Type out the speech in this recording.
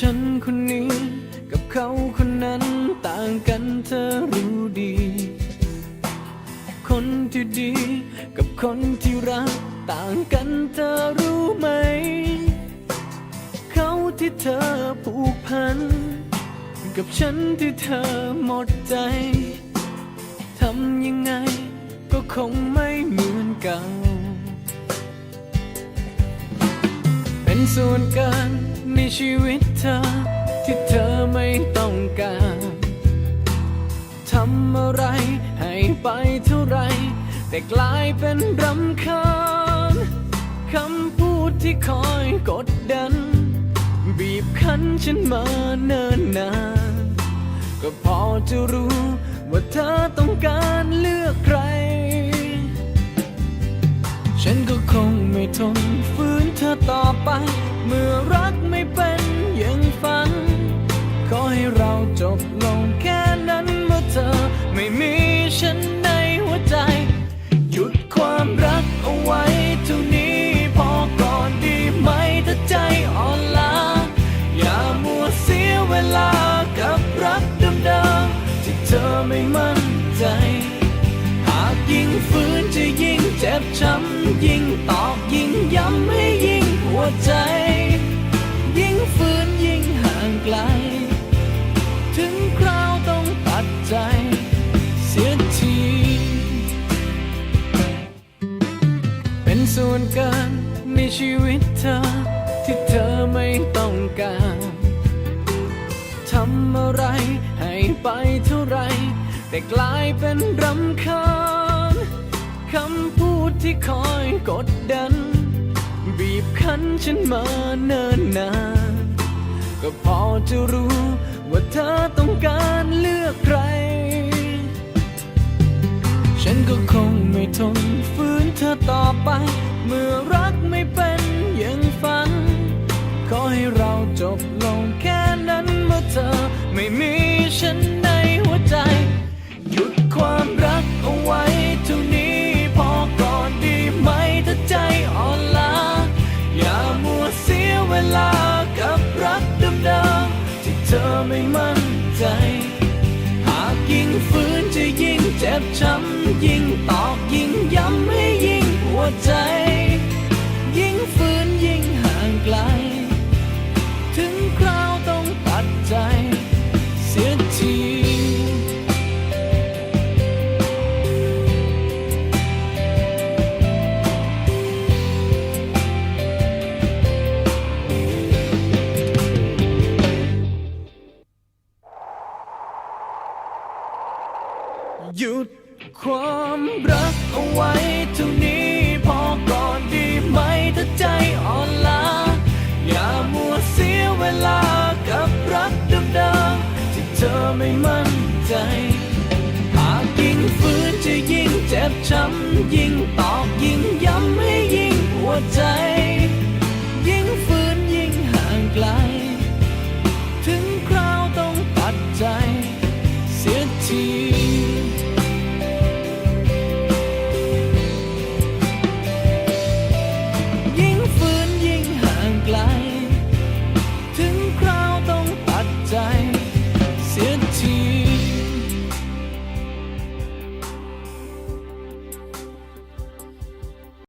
ฉันคนนี้กับเขาคนนั้นต่างกันเธอรู้ดี คนที่ดีกับคนที่รักต่างกันเธอรู้ไหม เขาที่เธอผูกพัน กับฉันที่เธอหมดใจ ทำยังไงก็คงไม่เหมือนเก่า เป็นส่วนเกิน ในชีวิตเธอ ที่เธอไม่ต้องการทำอะไรให้ไปเท่าไร แต่กลายเป็นรำคาญคำพูดที่คอยกดดัน บีบคั้นฉันมาเนิ่นนานก็พอจะรู้ว่าเธอต้องการเลือกใคร ฉันก็คงไม่ทนฝืนเธอต่อไป ไม่มั่นใจ หากยิ่งฝืนจะยิ่งเจ็บช้ำยิ่งตอกยิ่งย้ำให้ยิ่งปวดใจ ยิ่งฝืนยิ่งห่างไกล ถึงคราวต้องตัดใจ เสียที เป็นส่วนเกินในชีวิตเธอ ที่เธอไม่ต้องการทำอะไรให้ไปท่าไร แต่กลายเป็นรำคาญคำพูดที่คอยกดดัน บีบคั้นฉันมาเนิ่นนานก็พอจะรู้ว่าเธอต้องการเลือกใคร ฉันก็คงไม่ทนฝืนเธอต่อไป เมื่อรักไม่เป็นอย่างฝัน ขอให้เราจบลงแค่นั้นเมื่อเธอไม่มีฉันในหัวใจ หยุดความรักเอาไว้เท่านี้พอก่อนดีไหมถ้าใจอ่อนล้าอย่ามัวเสียเวลากับรักเดิมๆที่เธอไม่มั่นใจ หากยิ่งฝืนจะยิ่งเจ็บช้ำยิ่งตอก หยุดความรักเอาไว้เท่านี้พอก่อนดีไหมถ้าใจอ่อนล้าอย่ามัวเสียเวลากับรักเดิมๆที่เธอไม่มั่นใจ หากยิ่งฝืนจะยิ่งเจ็บช้ำยิ่งตอกยิ่ง